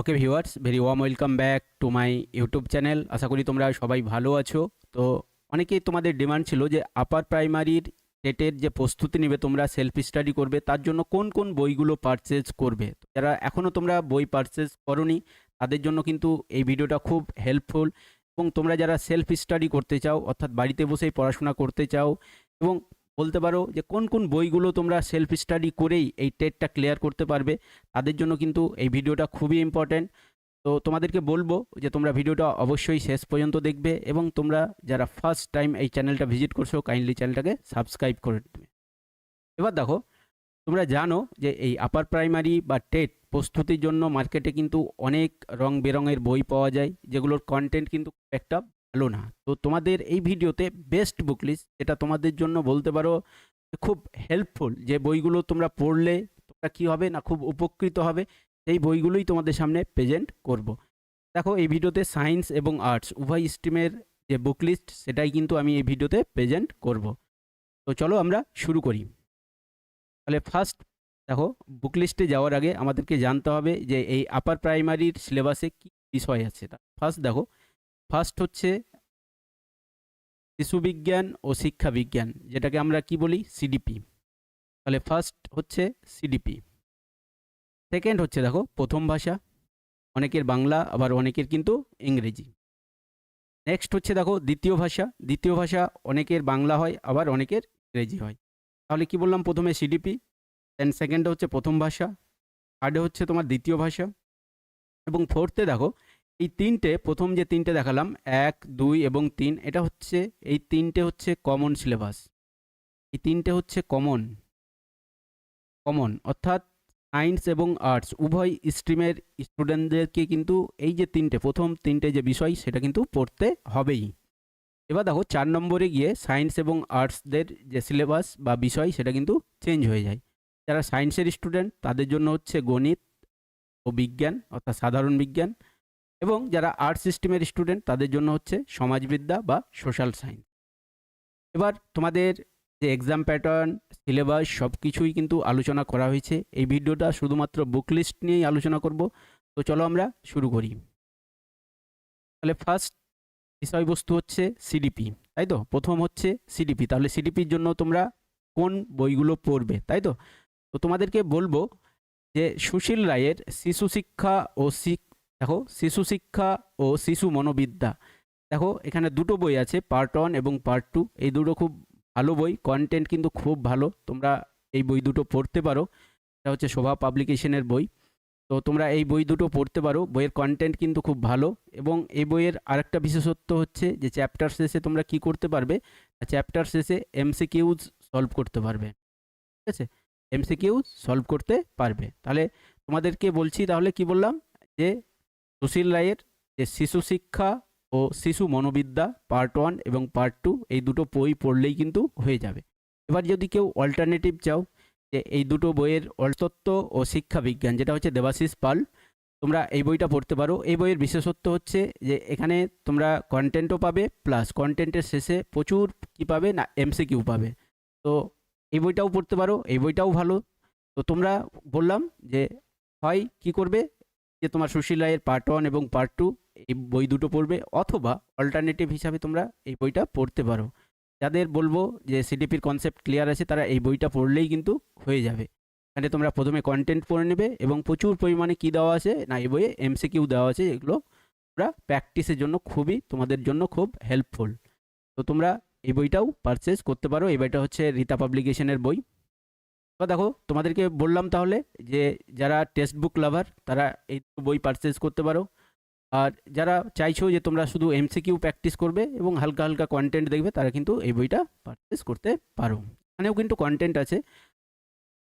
Okay viewers very warm welcome back to my YouTube channel আশা করি তোমরা সবাই ভালো আছো। তো অনেকেই তোমাদের ডিমান্ড ছিল যে আপার প্রাইমারির টেটের যে প্রস্তুতি নেবে, তোমরা সেলফ স্টাডি করবে, তার জন্য কোন কোন বইগুলো পারচেজ করবে? যারা এখনও তোমরা বই পারচেজ করনি, তাদের জন্য কিন্তু এই ভিডিওটা খুব হেল্পফুল এবং তোমরা যারা সেলফ স্টাডি করতে চাও, অর্থাৎ বাড়িতে বসেই পড়াশোনা করতে চাও, এবং বলতে পারো যে কোন কোন বইগুলো তোমরা সেলফ স্টাডি করেই এই টেটটা ক্লিয়ার করতে পারবে, তাদের জন্য কিন্তু এই ভিডিওটা খুবই ইম্পর্ট্যান্ট তো তোমাদেরকে বলব যে তোমরা ভিডিওটা অবশ্যই শেষ পর্যন্ত দেখবে এবং তোমরা যারা ফার্স্ট টাইম এই চ্যানেলটা ভিজিট করছ কাইন্ডলি চ্যানেলটাকে সাবস্ক্রাইব করে দেবে। এবার দেখো, তোমরা জানো যে এই আপার প্রাইমারি বা টেট প্রস্তুতির জন্য মার্কেটে কিন্তু অনেক রং বেরঙের বই পাওয়া যায়, যেগুলোর কন্টেন্ট কিন্তু একটা ভালো না তো তোমাদের এই ভিডিওতে বেস্ট বুক লিস্ট এটা তোমাদের জন্য বলতে পারো, খুব হেল্পফুল যে বইগুলো তোমরা পড়লে তোমরা কী হবে না খুব উপকৃত হবে, সেই বইগুলোই তোমাদের সামনে প্রেজেন্ট করব। দেখো, এই ভিডিওতে সায়েন্স এবং আর্টস উভয় স্ট্রিমের যে বুক লিস্ট সেটাই কিন্তু আমি এই ভিডিওতে প্রেজেন্ট করব। তো চলো আমরা শুরু করি তাহলে ফার্স্ট দেখো বুক লিস্টে যাওয়ার আগে আমাদেরকে জানতে হবে যে এই আপার প্রাইমারির সিলেবাসে কী বিষয় আছে তা ফার্স্ট দেখো ফার্স্ট হচ্ছে শিশু বিজ্ঞান ও শিক্ষা বিজ্ঞান, যেটাকে আমরা কি বলি? সিডিপি তাহলে ফার্স্ট হচ্ছে সিডিপি সেকেন্ড হচ্ছে দেখো, প্রথম ভাষা, অনেকের বাংলা, আবার অনেকের কিন্তু ইংরেজি। নেক্সট হচ্ছে দেখো, দ্বিতীয় ভাষা। দ্বিতীয় ভাষা অনেকের বাংলা হয়, আবার অনেকের ইংরেজি হয়। তাহলে কি বললাম প্রথমে সিডিপি দেন সেকেন্ডে হচ্ছে প্রথম ভাষা। থার্ডে হচ্ছে তোমার দ্বিতীয় ভাষা। এবং ফোর্থে দেখো এই তিনটে, প্রথম যে তিনটে দেখালাম, এক, দুই এবং তিন, এটা হচ্ছে, এই তিনটে হচ্ছে কমন সিলেবাস এই তিনটে হচ্ছে কমন কমন অর্থাৎ সায়েন্স এবং আর্টস উভয় স্ট্রিমের স্টুডেন্টদেরকে কিন্তু এই যে তিনটে, প্রথম তিনটে যে বিষয়, সেটা কিন্তু পড়তে হবেই। এবার দেখো, চার নম্বরে গিয়ে সায়েন্স এবং আর্টসদের যে সিলেবাস বা বিষয়, সেটা কিন্তু চেঞ্জ হয়ে যায়। যারা সায়েন্সের স্টুডেন্ট তাদের জন্য হচ্ছে গণিত ও বিজ্ঞান, অর্থাৎ সাধারণ বিজ্ঞান। এবং যারা আর্ট সিস্টেমের স্টুডেন্ট তাদের জন্য হচ্ছে সমাজবিদ্যা বা সোশ্যাল সায়েন্স এবার তোমাদের যে এক্সাম প্যাটার্ন সিলেবাস সব কিছুই কিন্তু আলোচনা করা হয়েছে। এই ভিডিওটা শুধুমাত্র বুক লিস্ট নিয়েই আলোচনা করব। তো চলো আমরা শুরু করি। তাহলে ফার্স্ট বিষয়বস্তু হচ্ছে সিডিপি তাই তো? প্রথম হচ্ছে সিডিপি তাহলে সিডিপির জন্য তোমরা কোন বইগুলো পড়বে, তাই তো? তো তোমাদেরকে বলব যে সুশীল রায়ের শিশু শিক্ষা ও শিক দেখো, শিশু শিক্ষা ও শিশু মনোবিদ্যা। দেখো, এখানে দুটো বই আছে পার্ট ওয়ান এবং পার্ট টু এই দুটো খুব ভালো বই কন্টেন্ট কিন্তু খুব ভালো। তোমরা এই বই দুটো পড়তে পারো। এটা হচ্ছে শোভা পাবলিকেশনের বই। তো তোমরা এই বই দুটো পড়তে পারো। বইয়ের কন্টেন্ট কিন্তু খুব ভালো এবং এই বইয়ের আরেকটা বিশেষত্ব হচ্ছে যে চ্যাপ্টার শেষে তোমরা কি করতে পারবে? চ্যাপ্টার শেষে এমসিকিউজ সলভ করতে পারবে। ঠিক আছে? এমসিকিউজ সলভ করতে পারবে। তাহলে তোমাদেরকে বলছি, তাহলে কি বললাম? যে সুশীল রায়ের যে শিশু শিক্ষা ও শিশু মনোবিদ্যা পার্ট ওয়ান এবং পার্ট টু এই দুটো বই পড়লেই কিন্তু হয়ে যাবে। এবার যদি কেউ অল্টারনেটিভ চাও যে এই দুটো বইয়ের অল্পতত্ত্ব ও শিক্ষা বিজ্ঞান, যেটা হচ্ছে দেবাশিস পাল, তোমরা এই বইটা পড়তে পারো। এই বইয়ের বিশেষত্ব হচ্ছে যে এখানে তোমরা কন্টেন্টও পাবে প্লাস কন্টেন্টের শেষে প্রচুর কী পাবে না এমসিকিউ পাবে। তো এই বইটাও পড়তে পারো, এই বইটাও ভালো। তো তোমরা বললাম যে হয় কি করবে? যে তোমার সুশীল রায়ের পার্ট ওয়ান এবং পার্ট টু এই বই দুটো পড়বে, অথবা অল্টারনেটিভ হিসাবে তোমরা এই বইটা পড়তে পারো। যাদের বলব যে সিডিপির কনসেপ্ট ক্লিয়ার আছে, তারা এই বইটা পড়লেই কিন্তু হয়ে যাবে। এখানে তোমরা প্রথমে কন্টেন্ট পড়ে নেবে এবং প্রচুর পরিমাণে কী দেওয়া আছে না, এই বইয়ে এমসিকিউ দেওয়া আছে, এগুলো তোমরা প্র্যাকটিসের জন্য খুবই, তোমাদের জন্য খুব হেল্পফুল তো তোমরা এই বইটাও পারচেস করতে পারো। এই বইটা হচ্ছে রীতা পাবলিকেশনের বই। তো দেখো, তোমাদেরকে বললাম তাহলে যে যারা টেক্সট বুক লাভার তারা এই বই পারচেস করতে পারো। আর যারা চাইছো যে তোমরা শুধু এমসিকিউ প্র্যাকটিস করবে এবং হালকা হালকা কন্টেন্ট দেখবে, তারা কিন্তু এই বইটা পারচেস করতে পারো। এখানেও কিন্তু কন্টেন্ট আছে।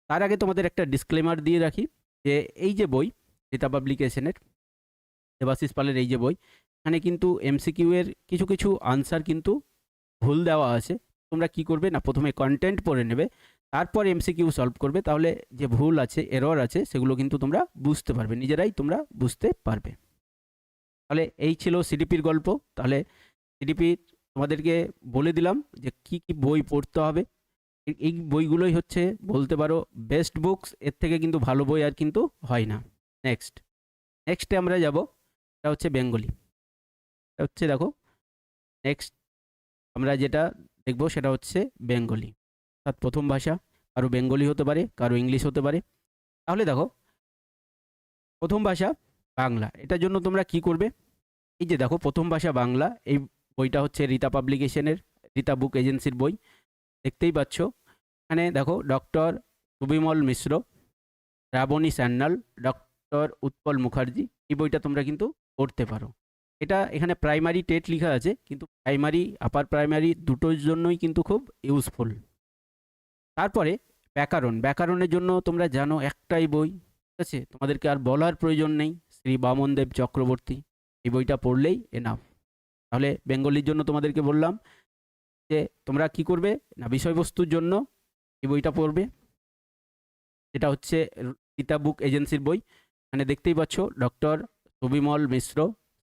তার আগে তোমাদের একটা ডিসক্লেমার দিয়ে রাখি যে এই যে বই রীতা পাবলিকেশনের দেবাশিস পালের এই যে বই, এখানে কিন্তু এমসিকিউ এর কিছু কিছু আনসার কিন্তু ভুল দেওয়া আছে। তোমরা কি করবে না, প্রথমে কন্টেন্ট পড়ে নেবে তারপর এমসিকিউ সলভ করবে, তাহলে যে ভুল আছে এরর আছে, সেগুলো কিন্তু তোমরা বুঝতে পারবে, নিজেরাই তোমরা বুঝতে পারবে। তাহলে এই ছিল সিডিপির গল্প। তাহলে সিডিপি তোমাদেরকে বলে দিলাম যে কি কি বই পড়তে হবে। এই বইগুলোই হচ্ছে, বলতে পারো বেস্ট বুকস এর থেকে কিন্তু ভালো বই আর কিন্তু হয় না। নেক্সট নেক্সটে আমরা যাব, এটা হচ্ছে বেঙ্গলি। এটা হচ্ছে, দেখো নেক্সট আমরা যেটা দেখব, সেটা হচ্ছে বেঙ্গলি। অর্থাৎ প্রথম ভাষা, কারও বেঙ্গলি হতে পারে, কারও ইংলিশ হতে পারে। তাহলে দেখো, প্রথম ভাষা বাংলা। এটার জন্য তোমরা কি করবে? এই যে দেখো, প্রথম ভাষা বাংলা, এই বইটা হচ্ছে রীতা পাবলিকেশনের, রীতা বুক এজেন্সির বই। দেখতেই পাচ্ছ, এখানে দেখো, ডক্টর সুবিমল মিশ্র, রাবণী স্যান্নাল ডক্টর উৎপল মুখার্জি, এই বইটা তোমরা কিন্তু পড়তে পারো। এটা এখানে প্রাইমারি টেট লেখা আছে, কিন্তু প্রাইমারি, আপার প্রাইমারি দুটোর জন্যই কিন্তু খুব ইউজফুল তারপরে ব্যাকরণ। ব্যাকরণের জন্য তোমরা জানো একটাই বই, ঠিক আছে? তোমাদেরকে আর বলার প্রয়োজন নেই, শ্রী বামনদেব চক্রবর্তী। এই বইটা পড়লেই এনাফ তাহলে বেঙ্গলির জন্য তোমাদেরকে বললাম যে, তোমরা কি করবে না, বিষয়বস্তুর জন্য এই বইটা পড়বে। এটা হচ্ছে রীতা বুক এজেন্সির বই। এখানে দেখতেই পাচ্ছ, ডক্টর সুবিমল মিশ্র,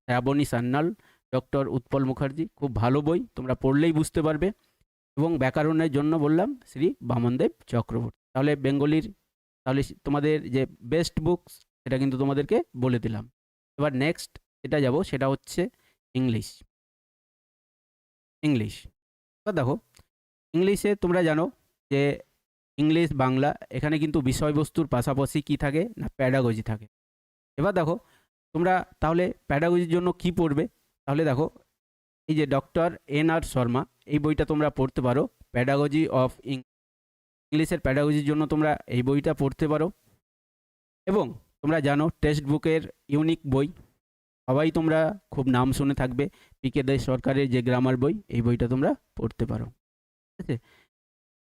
শ্রাবণী সান্যাল, ডক্টর উৎপল মুখার্জি। খুব ভালো বই, তোমরা পড়লেই বুঝতে পারবে। এবং ব্যাকরণের জন্য বললাম শ্রী বামনদেব চক্রবর্তী। তাহলে বেঙ্গলির, তাহলে তোমাদের যে বেস্ট বুকস সেটা কিন্তু তোমাদেরকে বলে দিলাম। এবার নেক্সট যেটা যাব, সেটা হচ্ছে ইংলিশ ইংলিশ এবার দেখো ইংলিশে তোমরা জানো যে ইংলিশ বাংলা, এখানে কিন্তু বিষয়বস্তুর পাশাপাশি কি থাকে না প্যাডাগজি থাকে। এবার দেখো, তোমরা তাহলে প্যাডাগজির জন্য কি পড়বে? তাহলে দেখো, এই যে ডক্টর এন আর শর্মা এই বইটা তোমরা পড়তে পারো। প্যাডাগজি অফ ইংলিশের প্যাডাগজির জন্য তোমরা এই বইটা পড়তে পারো। এবং তোমরা জানো টেক্সট বুকের ইউনিক বই। সবাই তোমরা খুব নাম শুনে থাকবে পিকে দে সরকারের যে গ্রামার বই, এই বইটা তোমরা পড়তে পারো। ঠিক আছে?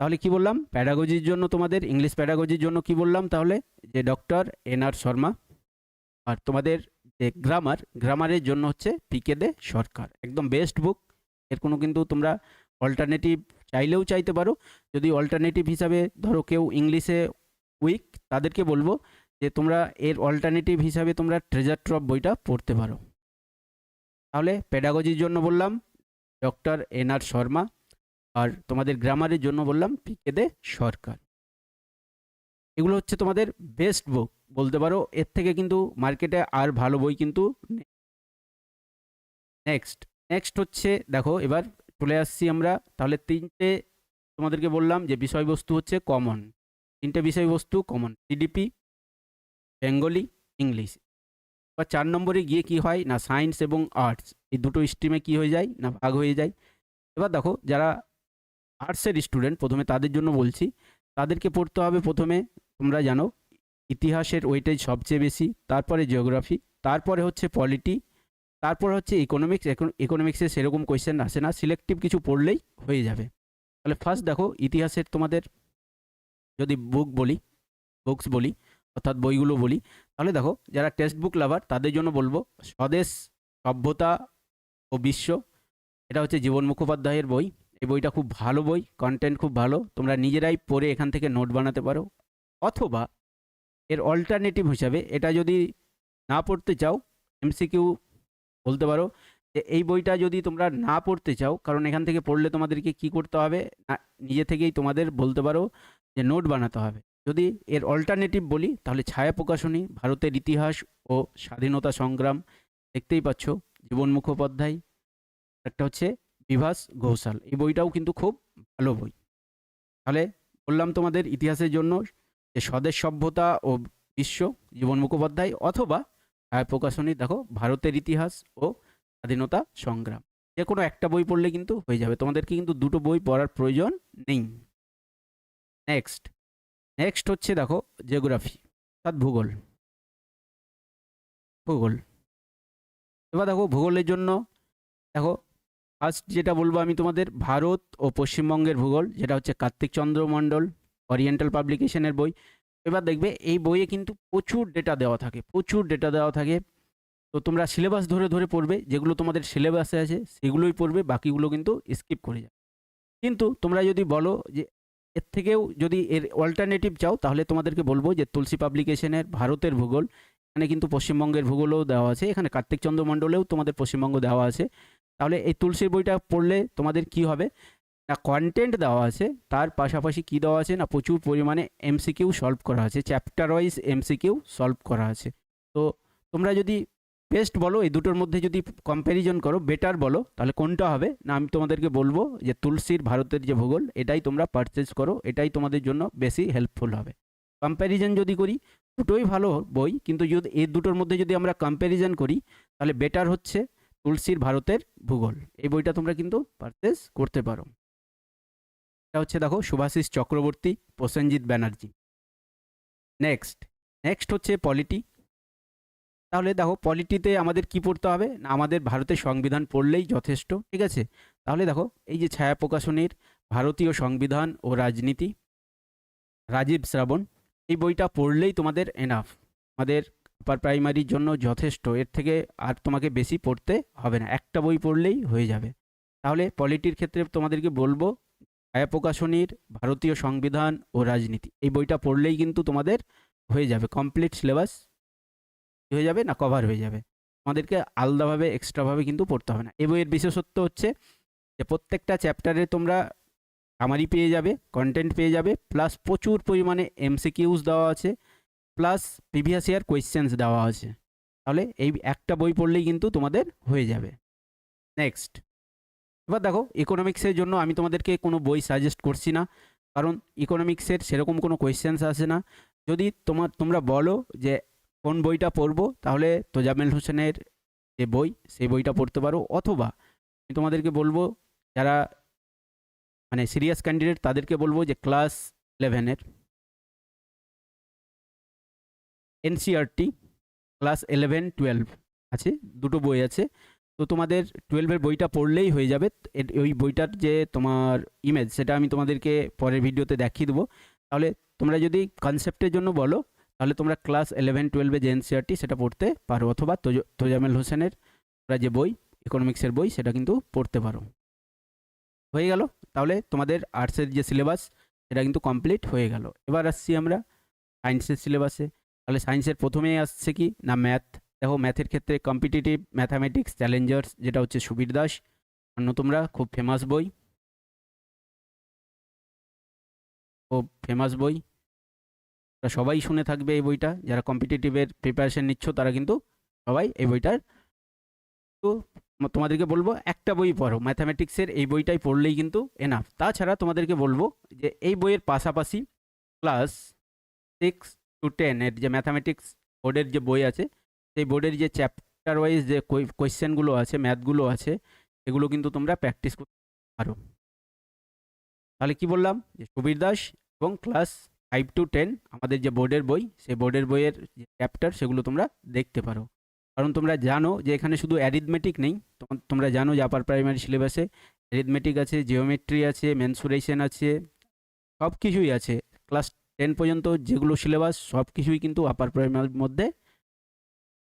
তাহলে কি বললাম? প্যাডাগজির জন্য তোমাদের ইংলিশ প্যাডাগজির জন্য কি বললাম তাহলে? যে ডক্টর এন আর শর্মা আর তোমাদের যে গ্রামার গ্রামারের জন্য হচ্ছে পিকে দে সরকার। একদম বেস্ট বুক এর কোনো কিন্তু তোমরা অল্টারনেটিভ চাইলেও চাইতে পারো। যদি অল্টারনেটিভ হিসাবে ধরো কেউ ইংলিশে উইক তাদেরকে বলব যে তোমরা এর অল্টারনেটিভ হিসাবে তোমরা ট্রেজার ট্রপ বইটা পড়তে পারো। তাহলে পেডাগজির জন্য বললাম ডক্টর এন আর শর্মা, আর তোমাদের গ্রামারের জন্য বললাম পিকে দে সরকার। এগুলো হচ্ছে তোমাদের বেস্ট বুক বলতে পারো, এর থেকে কিন্তু মার্কেটে আর ভালো বই কিন্তু নেক্সট নেক্সট হচ্ছে, দেখো, এবার চলে আসছি আমরা। তাহলে তিনটে তোমাদেরকে বললাম যে বিষয়বস্তু হচ্ছে কমন তিনটে বিষয়বস্তু কমন সিডিপি বেঙ্গলি ইংলিশ বা চার নম্বরে গিয়ে কি হয় না সায়েন্স এবং আর্টস এই দুটো স্ট্রিমে কি হয়ে যায় না ভাগ হয়ে যায়? এবার দেখো, যারা আর্টসের স্টুডেন্ট প্রথমে তাদের জন্য বলছি, তাদেরকে পড়তে হবে প্রথমে, তোমরা জানো, ইতিহাসের ওয়েটেজ সবচেয়ে বেশি, তারপরে জিওগ্রাফি তারপরে হচ্ছে পলিটি তারপর হচ্ছে ইকোনমিক্স ইকোনমিক্সে সেরকম কোয়েশ্চেন আসে না। সিলেক্টিভ কিছু পড়লেই হয়ে যাবে। তাহলে ফার্স্ট দেখো, ইতিহাসের তোমাদের যদি বুক বলি বুকস বলি, অর্থাৎ বইগুলো বলি, তাহলে দেখো, যারা টেক্সট বুক লাভার তাদের জন্য বলব, স্বদেশ, সভ্যতা ও বিশ্ব, এটা হচ্ছে জীবন মুখোপাধ্যায়ের বই। এই বইটা খুব ভালো বই কন্টেন্ট খুব ভালো। তোমরা নিজেরাই পড়ে এখান থেকে নোট বানাতে পারো। অথবা এর অল্টারনেটিভ হিসাবে, এটা যদি না পড়তে চাও এমসিকিউ বলতে পারো যে এই বইটা যদি তোমরা না পড়তে চাও, কারণ এখান থেকে পড়লে তোমাদেরকে কি করতে হবে? নিজে থেকেই তোমাদের বলতে পারো যে নোট বানাতে হবে। যদি এর অল্টারনেটিভ বলি, তাহলে ছায়া প্রকাশনী, ভারতের ইতিহাস ও স্বাধীনতা সংগ্রাম, দেখতেই পাচ্ছ, জীবন মুখোপাধ্যায়, একটা হচ্ছে বিভাস ঘোষাল। এই বইটাও কিন্তু খুব ভালো বই। তাহলে বললাম তোমাদের ইতিহাসের জন্য যে স্বদেশ সভ্যতা ও বিশ্ব জীবন মুখোপাধ্যায় অথবা ছায়া প্রকাশনী দেখো, ভারতের ইতিহাস ও স্বাধীনতা সংগ্রাম। যে কোনো একটা বই পড়লে কিন্তু হয়ে যাবে। তোমাদেরকে কিন্তু দুটো বই পড়ার প্রয়োজন নেই। নেক্সট নেক্সট হচ্ছে দেখো জিওগ্রাফি অর্থাৎ ভূগোল। ভূগোল। এবার দেখো, ভূগোলের জন্য দেখো ফার্স্ট যেটা বলব আমি তোমাদের, ভারত ও পশ্চিমবঙ্গের ভূগোল, যেটা হচ্ছে কার্তিক চন্দ্র মণ্ডল ওরিয়েন্টাল পাবলিকেশনের বই। এবার দেখবে এই বইয়ে কিন্তু প্রচুর ডেটা দেওয়া থাকে, প্রচুর ডেটা দেওয়া থাকে। তো তোমরা সিলেবাস ধরে ধরে পড়বে, যেগুলো তোমাদের সিলেবাসে আছে, সেগুলোই পড়বে, বাকিগুলো কিন্তু স্কিপ করে যাবে। কিন্তু তোমরা যদি বলো যে এর থেকেও যদি এর অল্টারনেটিভ চাও, তাহলে তোমাদেরকে বলব যে তুলসী পাবলিকেশনের ভারতের ভূগোল, এখানে কিন্তু পশ্চিমবঙ্গের ভূগোলও দেওয়া আছে, এখানে কার্তিক চন্দ্র মণ্ডলেও তোমাদের পশ্চিমবঙ্গ দেওয়া আছে। তাহলে এই তুলসীর বইটা পড়লে তোমাদের কি হবে? না কন্টেন্ট দেওয়া আছে, তার পাশাপাশি কি দেওয়া আছে না প্রচুর পরিমাণে এমসিকিউ সলভ করা আছে চ্যাপ্টার ওয়াইজ এমসিকিউ সলভ করা আছে। তো তোমরা যদি বেস্ট বলো, এই দুটোর মধ্যে যদি কম্প্যারিজন করো বেটার বলো, তাহলে কোনটা হবে? না, আমি তোমাদেরকে বলব যে তুলসীর ভারতের যে ভূগোল, এটাই তোমরা পারচেজ করো, এটাই তোমাদের জন্য বেশি হেল্পফুল হবে। কম্প্যারিজন যদি করি, দুটোই ভালো বই, কিন্তু যদি এই দুটোর মধ্যে যদি আমরা কম্প্যারিজন করি, তাহলে বেটার হচ্ছে তুলসীর ভারতের ভূগোল। এই বইটা তোমরা কিন্তু পারচেস করতে পারো। এটা হচ্ছে দেখো সুভাষিস চক্রবর্তী, প্রসেনজিৎ ব্যানার্জি। নেক্সট নেক্সট হচ্ছে পলিটি তাহলে দেখো পলিটিতে আমাদের কি পড়তে হবে? না, আমাদের ভারতের সংবিধান পড়লেই যথেষ্ট, ঠিক আছে? তাহলে দেখো এই যে ছায়া প্রকাশনীর ভারতীয় সংবিধান ও রাজনীতি, রাজীব শ্রাবণ, এই বইটা পড়লেই তোমাদের এনাফ আমাদের আপার প্রাইমারির জন্য যথেষ্ট, এর থেকে আর তোমাকে বেশি পড়তে হবে না। একটা বই পড়লেই হয়ে যাবে। তাহলে পলিটির ক্ষেত্রে তোমাদেরকে বলব ছায়া প্রকাশনীর ভারতীয় সংবিধান ও রাজনীতি। এই বইটা পড়লেই কিন্তু তোমাদের হয়ে যাবে কমপ্লিট সিলেবাস হয়ে যাবে না কভার হয়ে যাবে। আমাদেরকে আলাদাভাবে এক্সট্রাভাবে কিন্তু পড়তে হবে না। এই বইয়ের বিশেষত্ব হচ্ছে যে প্রত্যেকটা চ্যাপ্টারে তোমরা সামারি পেয়ে যাবে কন্টেন্ট পেয়ে যাবে প্লাস প্রচুর পরিমাণে এমসিকিউজ দেওয়া আছে প্লাস প্রিভিয়াস ইয়ার কোয়েশ্চেন্স দেওয়া আছে। তাহলে এই একটা বই পড়লেই কিন্তু তোমাদের হয়ে যাবে। নেক্সট এবার দেখো ইকোনমিক্সের জন্য আমি তোমাদেরকে কোনো বই সাজেস্ট করছি না, কারণ ইকোনমিক্সের সেরকম কোনো কোয়েশ্চেন্স আসে না। যদি তোমার, তোমরা বলো যে কোন বইটা পড়ব, তাহলে তোজামেল হোসেনের যে বই, সেই বইটা পড়তে পারো, অথবা আমি তোমাদেরকে বলব, যারা মানে সিরিয়াস ক্যান্ডিডেট তাদেরকে বলব যে ক্লাস ইলেভেনের এনসিআরটি ক্লাস ইলেভেন টুয়েলভ আছে, দুটো বই আছে। তো তোমাদের টুয়েলভের বইটা পড়লেই হয়ে যাবে। ওই বইটার যে তোমার ইমেজ সেটা আমি তোমাদেরকে পরের ভিডিওতে দেখিয়ে দেবো। তাহলে তোমরা যদি কনসেপ্টের জন্য বলো, তাহলে তোমরা ক্লাস ইলেভেন টুয়েলভে যে এনসিআরটি সেটা পড়তে পারো, অথবা তোজ- তোজামেল হোসেনের যে বই ইকোনমিক্সের বই, সেটা কিন্তু পড়তে পারো। হয়ে গেল। তাহলে তোমাদের আর্টসের যে সিলেবাস সেটা কিন্তু কমপ্লিট হয়ে গেল। এবার আসছি আমরা সায়েন্সের সিলেবাসে তাহলে সায়েন্সের প্রথমেই আসছে কি? না ম্যাথ দেখো ম্যাথের ক্ষেত্রে কম্পিটিটিভ ম্যাথামেটিক্স চ্যালেঞ্জার্স যেটা হচ্ছে সুবীর দাস অন্য তোমরা খুব ফেমাস বই। খুব ফেমাস বই। সবাই শুনে থাকবে এই বইটা, যারা কম্পিটিটিভের প্রিপারেশন নিচ্ছ তারা কিন্তু সবাই এই বইটার তো তোমাদেরকে বলব একটা বই পড়ো ম্যাথামেটিক্সের এই বইটাই পড়লেই কিন্তু এনাফ তাছাড়া তোমাদেরকে বলব যে এই বইয়ের পাশাপাশি ক্লাস সিক্স টু টেনের যে ম্যাথামেটিক্স বোর্ডের যে বই আছে সেই বোর্ডের যে চ্যাপ্টার ওয়াইজ যে কোয়েশ্চেনগুলো আছে ম্যাথগুলো আছে, এগুলো কিন্তু তোমরা প্র্যাকটিস করতে পারো। তাহলে কি বললাম? যে সুবীর দাস এবং ক্লাস ফাইভ টু টেন আমাদের যে বোর্ডের বই, সেই বোর্ডের বইয়ের যে চ্যাপ্টার সেগুলো তোমরা দেখতে পারো। কারণ তোমরা জানো যে এখানে শুধু অ্যারিথমেটিক নেই, তোম- তোমরা জানো যে আপার প্রাইমারি সিলেবাসে অ্যারিথমেটিক আছে জিওমেট্রি আছে মেনসুরেশন আছে সব কিছুই আছে। ক্লাস টেন পর্যন্ত যেগুলো সিলেবাস সব কিছুই কিন্তু আপার প্রাইমারির মধ্যে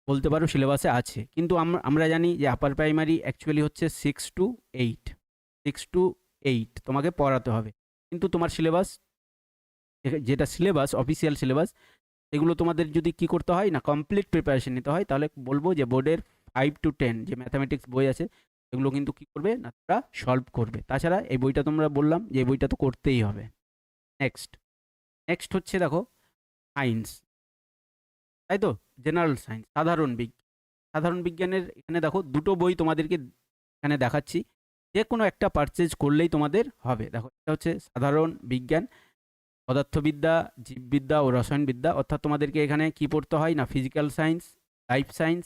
বলতে পারো সিলেবাসে আছে। কিন্তু আমরা জানি যে আপার প্রাইমারি অ্যাকচুয়ালি হচ্ছে six to eight six to eight তোমাকে পড়াতে হবে। কিন্তু তোমার সিলেবাস যেটা সিলেবাস অফিসিয়াল সিলেবাস এগুলো তোমাদের যদি কি করতে হয় না কমপ্লিট প্রিপারেশন নিতে হয়, তাহলে বলব যে বোর্ডের ফাইভ টু টেন যে ম্যাথামেটিক্স বই আছে, এগুলো কিন্তু কি করবে না তোমরা সলভ করবে। তাছাড়া এই বইটা তোমরা বললাম যে এই বইটা তো করতেই হবে। নেক্সট নেক্সট হচ্ছে দেখো সায়েন্স তাই তো জেনারেল সায়েন্স সাধারণ বিজ্ঞান সাধারণ বিজ্ঞানের এখানে দেখো দুটো বই তোমাদেরকে এখানে দেখাচ্ছি। যে কোনো একটা পারচেজ করলেই তোমাদের হবে। দেখো, এটা হচ্ছে সাধারণ বিজ্ঞান, পদার্থবিদ্যা, জীববিদ্যা ও রসায়নবিদ্যা। অর্থাৎ তোমাদেরকে এখানে কি পড়তে হয় না? ফিজিক্যাল সায়েন্স লাইফ সায়েন্স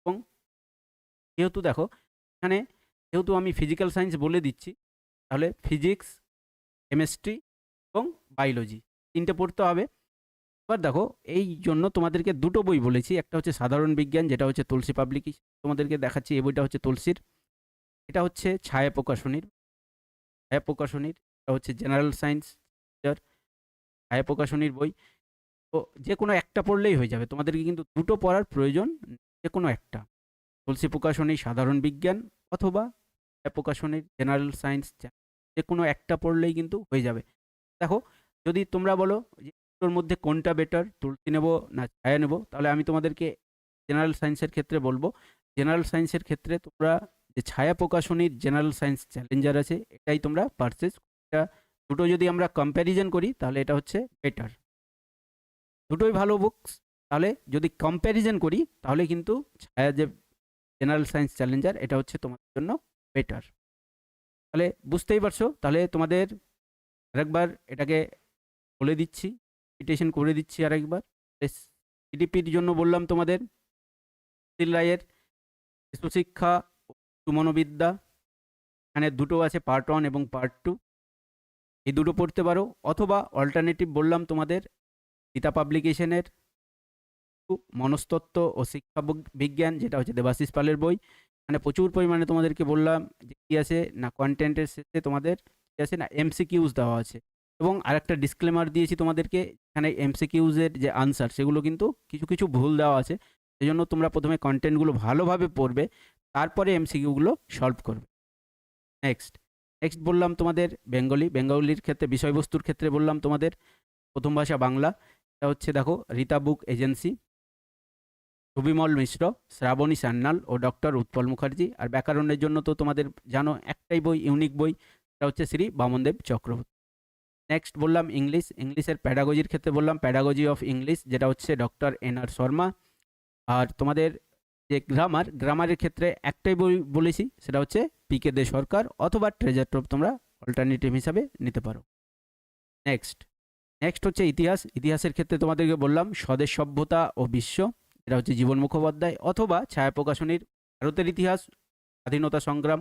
এবং যেহেতু দেখো, এখানে যেহেতু আমি ফিজিক্যাল সায়েন্স বলে দিচ্ছি, তাহলে ফিজিক্স কেমিস্ট্রি এবং বায়োলজি তিনটে পড়তে হবে। এবার দেখো, এই জন্য তোমাদেরকে দুটো বই বলেছি। একটা হচ্ছে সাধারণ বিজ্ঞান, যেটা হচ্ছে তুলসী পাবলিক তোমাদেরকে দেখাচ্ছি এই বইটা হচ্ছে তুলসীর। এটা হচ্ছে ছায়া প্রকাশনীর। ছায়া প্রকাশনীর, এটা হচ্ছে জেনারেল সায়েন্স ছায়া প্রকাশনীর বই। তো যে কোনো একটা পড়লেই হয়ে যাবে। তোমাদেরকে কিন্তু দুটো পড়ার প্রয়োজন যে কোনো একটা। তুলসী প্রকাশনী, সাধারণ বিজ্ঞান, অথবা ছায়া প্রকাশনীর, জেনারেল সায়েন্স যে কোনো একটা পড়লেই কিন্তু হয়ে যাবে। দেখো, যদি তোমরা বলো যে দুটোর মধ্যে কোনটা বেটার তুলসী নেব না ছায়া নেব? তাহলে আমি তোমাদেরকে জেনারেল সায়েন্সের ক্ষেত্রে বলব। জেনারেল সায়েন্সের ক্ষেত্রে তোমরা যে ছায়া প্রকাশনীর জেনারেল সায়েন্স চ্যালেঞ্জার আছে, এটাই তোমরা পারচেস এটা দুটো যদি আমরা কম্প্যারিজন করি, তাহলে এটা হচ্ছে বেটার দুটোই ভালো বুকস তাহলে যদি কম্প্যারিজন করি, তাহলে কিন্তু ছায়া যে জেনারেল সায়েন্স চ্যালেঞ্জার এটা হচ্ছে তোমাদের জন্য বেটার তাহলে বুঝতেই পারছ? তাহলে তোমাদের আরেকবার এটাকে বলে দিচ্ছি। রিপিটেশন করে দিচ্ছি আরেকবার। সিডিপির জন্য বললাম তোমাদের। সুশীল রায়ের শিশুশিক্ষা সুমনোবিদ্যা, এখানে দুটো আছে পার্ট ওয়ান এবং পার্ট টু এই দুটো পড়তে পারো, অথবা অল্টারনেটিভ বললাম তোমাদের, গীতা পাবলিকেশনের মনস্তত্ত্ব ও শিক্ষা বিজ্ঞান, যেটা হচ্ছে দেবাশিস পালের বই। মানে প্রচুর পরিমাণে তোমাদেরকে বললাম যে কী আছে, না কন্টেন্টের শেষে তোমাদের কী আছে, না এমসিকিউজ দেওয়া আছে। এবং আরেকটা ডিসক্লেমার দিয়েছি তোমাদেরকে, এখানে এমসিকিউজের যে আনসার সেগুলো কিন্তু কিছু কিছু ভুল দেওয়া আছে। সেই জন্য তোমরা প্রথমে কন্টেন্টগুলো ভালোভাবে পড়বে, তারপরে এমসিকিউগুলো সলভ করবে। নেক্সট নেক্সট বললাম তোমাদের বেঙ্গলি বেঙ্গলির ক্ষেত্রে, বিষয়বস্তুর ক্ষেত্রে বললাম তোমাদের প্রথম ভাষা বাংলা, এটা হচ্ছে দেখো রীতা বুক এজেন্সি সুবিমল মিশ্র শ্রাবণী সান্যাল ও ডক্টর উৎপল মুখার্জি আর ব্যাকরণের জন্য তো তোমাদের জানো, একটাই বই ইউনিক বই, সেটা হচ্ছে শ্রী বামনদেব চক্রবর্তী। নেক্সট বললাম ইংলিশ ইংলিশের প্যাডাগজির ক্ষেত্রে বললাম প্যাডাগজি অফ ইংলিশ যেটা হচ্ছে ডক্টর এন আর শর্মা আর তোমাদের যে গ্রামার গ্রামারের ক্ষেত্রে একটাই বই বলেছি, সেটা হচ্ছে পিকে দে সরকার অথবা ট্রেজার টপ তোমরা অল্টারনেটিভ হিসাবে নিতে পারো। নেক্সট নেক্সট হচ্ছে ইতিহাস। ইতিহাসের ক্ষেত্রে তোমাদেরকে বললাম স্বদেশ সভ্যতা ও বিশ্ব এটা হচ্ছে জীবন মুখোপাধ্যায় অথবা ছায়া প্রকাশনীর ভারতের ইতিহাস, স্বাধীনতা সংগ্রাম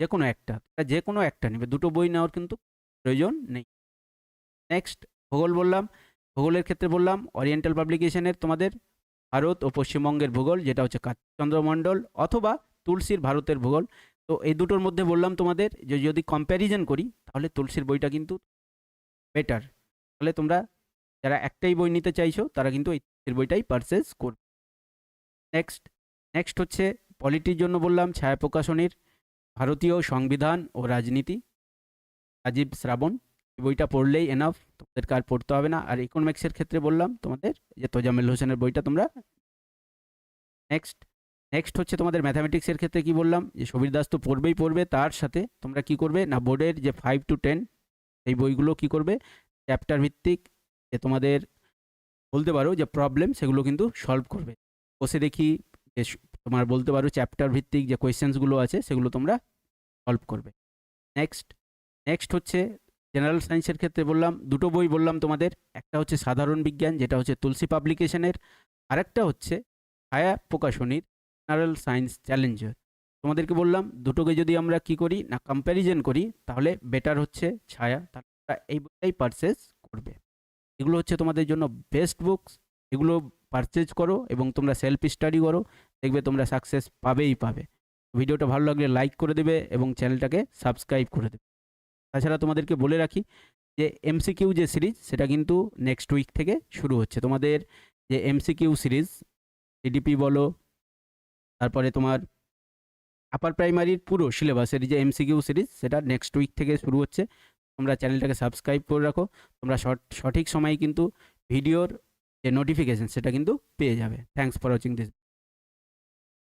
যে কোনো একটা যে কোনো একটা নেবে। দুটো বই নেওয়ার কিন্তু প্রয়োজন নেই। নেক্সট ভূগোল বললাম। ভূগোলের ক্ষেত্রে বললাম ওরিয়েন্টাল পাবলিকেশনের তোমাদের ভারত ও পশ্চিমবঙ্গের ভূগোল, যেটা হচ্ছে কার্তিকচন্দ্র মণ্ডল অথবা তুলসীর ভারতের ভূগোল। তো এই দুটোর মধ্যে বললাম তোমাদের যে যদি কম্প্যারিজন করি, তাহলে তুলসীর বইটা কিন্তু বেটার তাহলে তোমরা যারা একটাই বই নিতে চাইছো, তারা কিন্তু এই তুলসীর বইটাই পারচেস করবে। নেক্সট নেক্সট হচ্ছে পলিটির জন্য বললাম, ছায়া প্রকাশনীর ভারতীয় সংবিধান ও রাজনীতি। রাজীব শ্রাবণ, এই বইটা পড়লেই এনাফ তোমাদেরকে আর পড়তে হবে না। আর ইকোনমিক্সের ক্ষেত্রে বললাম তোমাদের যে তোজামেল হোসেনের বইটা তোমরা নেক্সট নেক্সট হচ্ছে তোমাদের ম্যাথামেটিক্সের ক্ষেত্রে কি বললাম? যে সবির দাস তো পড়বেই পড়বে, তার সাথে তোমরা কি করবে? না, বোর্ডের যে ফাইভ টু টেন এই বইগুলো কি করবে? চ্যাপ্টার ভিত্তিক যে তোমাদের বলতে পারো যে প্রবলেম সেগুলো কিন্তু সলভ করবে। বসে দেখি যে তোমার বলতে পারো চ্যাপ্টার ভিত্তিক যে কোয়েশ্চেন্সগুলো আছে, সেগুলো তোমরা সলভ করবে। নেক্সট নেক্সট হচ্ছে জেনারেল সায়েন্সের ক্ষেত্রে বললাম, দুটো বই বললাম তোমাদের, একটা হচ্ছে সাধারণ বিজ্ঞান, যেটা হচ্ছে তুলসী পাবলিকেশনের আরেকটা হচ্ছে ছায়া প্রকাশনীর জেনারেল সায়েন্স চ্যালেঞ্জার তোমাদেরকে বললাম, দুটোকে যদি আমরা কি করি না কম্প্যারিজন করি, তাহলে বেটার হচ্ছে ছায়া, তাহলে এই বইটাই পারচেস করবে। এগুলো হচ্ছে তোমাদের জন্য বেস্ট বুকস এগুলো পারচেজ করো এবং তোমরা সেলফ স্টাডি করো, দেখবে তোমরা সাকসেস পাবেই পাবে। ভিডিওটা ভালো লাগলে লাইক করে দেবে এবং চ্যানেলটাকে সাবস্ক্রাইব করে দেবে। তাছাড়া তোমাদেরকে বলে রাখি যে এমসিকিউ যে সিরিজ, সেটা কিন্তু নেক্সট উইক থেকে শুরু হচ্ছে। তোমাদের যে এমসিকিউ সিরিজ সিডিপি বলো, তারপরে তোমার আপার প্রাইমারির পুরো সিলেবাসের যে এমসিকিউ সিরিজ, সেটা নেক্সট উইক থেকে শুরু হচ্ছে। তোমরা চ্যানেলটাকে সাবস্ক্রাইব করে রাখো। তোমরা সঠ- সঠিক সময়ে কিন্তু ভিডিওর যে নোটিফিকেশন সেটা কিন্তু পেয়ে যাবে। Thanks for watching this